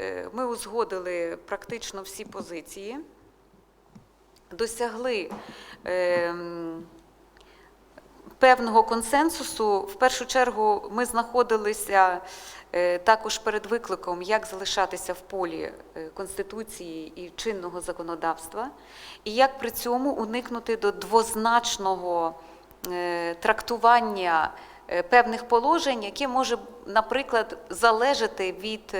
Е, Ми узгодили практично всі позиції, досягли ем, певного консенсусу. В першу чергу ми знаходилися е, також перед викликом, як залишатися в полі е, Конституції і чинного законодавства, і як при цьому уникнути до двозначного трактування певних положень, яке може, наприклад, залежати від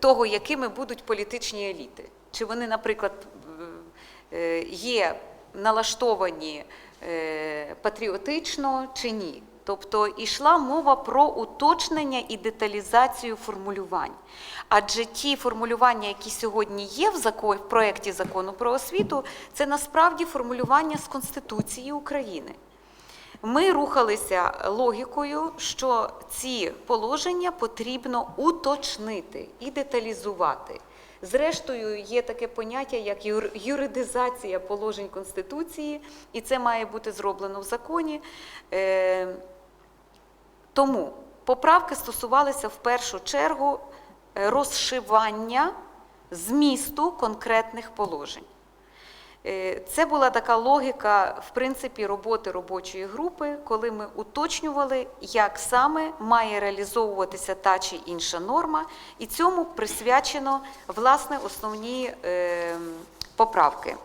того, якими будуть політичні еліти. Чи вони, наприклад, е, є налаштовані е, патріотично чи ні. Тобто йшла мова про уточнення і деталізацію формулювань. Адже ті формулювання, які сьогодні є в, закон, в проєкті закону про освіту, це насправді формулювання з Конституції України. Ми рухалися логікою, що ці положення потрібно уточнити і деталізувати. Зрештою, є таке поняття, як юридизація положень Конституції, і це має бути зроблено в законі. Е, Тому поправки стосувалися в першу чергу е, розшивання змісту конкретних положень. Е, Це була така логіка, в принципі, роботи робочої групи, коли ми уточнювали, як саме має реалізовуватися та чи інша норма, і цьому присвячено власне основні е, поправки.